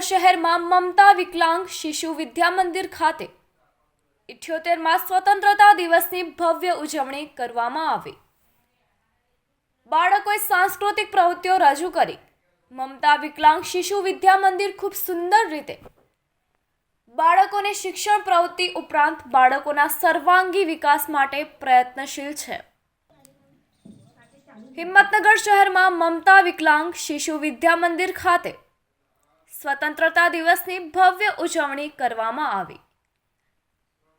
શહેરમાં મમતા વિકલાંગ શિશુ વિદ્યા મંદિર ખાતે ઇઠ્યોતેરમાં સ્વતંત્રતા દિવસની ભવ્ય ઉજવણી કરવામાં આવી. બાળકોએ સાંસ્કૃતિક પ્રવૃત્તિઓ રજૂ કરી. મમતા વિકલાંગ શિશુ વિદ્યા મંદિર ખૂબ સુંદર રીતે બાળકોને શિક્ષણ પ્રવૃત્તિ ઉપરાંત બાળકોના સર્વાંગી વિકાસ માટે પ્રયત્નશીલ છે. હિંમતનગર શહેરમાં મમતા વિકલાંગ શિશુ વિદ્યા મંદિર ખાતે સ્વતંત્રતા દિવસની ભવ્ય ઉજવણી કરવામાં આવી.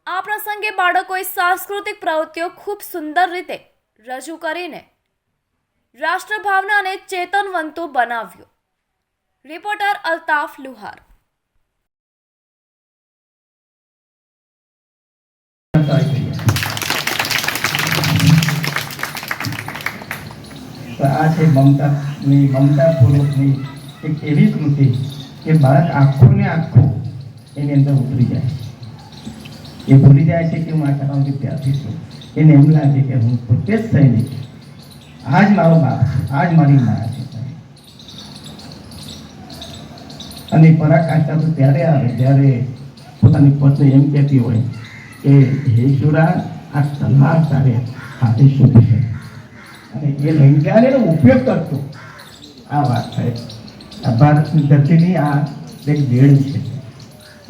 આ પ્રસંગે બાળકોએ સાંસ્કૃતિક પ્રવૃત્તિઓ ખૂબ સુંદર રીતે રજૂ કરીને રાષ્ટ્રભાવના અને ચેતનવંતુ બનાવ્યું. રિપોર્ટર અલ્તાફ લુહાર. આ છે મમતા મમતાપૂર્વકની એક એવી કૃતિ કે બાળક આખું ને આખું એની અંદર ઉતરી જાય એ ભૂલી જાય છે કે હું આ શાળાનો વિદ્યાર્થી છું. એને એમ લાગે કે હું પોતે જ સૈનિક આ જ મારો બાપ આ મારી મા છે. અને પરાકાષ્ઠા તો ત્યારે આવે જ્યારે પોતાની પત્ની એમ કહેતી હોય કે, હે ઈશ્વરા આ તલવાર તારે હાથે શોધી છે. અને એ લઈ એનો ઉપયોગ કરતો. આ વાત થાય આ ભારતની ધરતીની આ એક દેણ છે.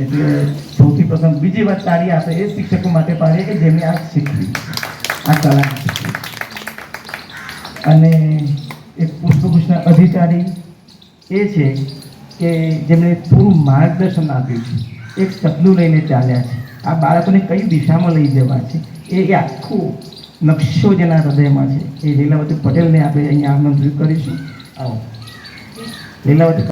એટલે સૌથી પ્રથમ બીજી વાત તારી આપણે એ શિક્ષકો માટે પાડીએ કે જેમને આ શીખવી. આ કલા અને એક પુષ્પભૂષણ અધિકારી એ છે કે જેમણે પૂરું માર્ગદર્શન આપ્યું છે. એક સપનું લઈને ચાલ્યા છે. આ બાળકોને કઈ દિશામાં લઈ જવા છે? એ આખું નકશો જેના હૃદયમાં છે. એ લીલાવતી પટેલને આપણે અહીંયા આમંત્રિત કરીશું. આવો. લીલાવતી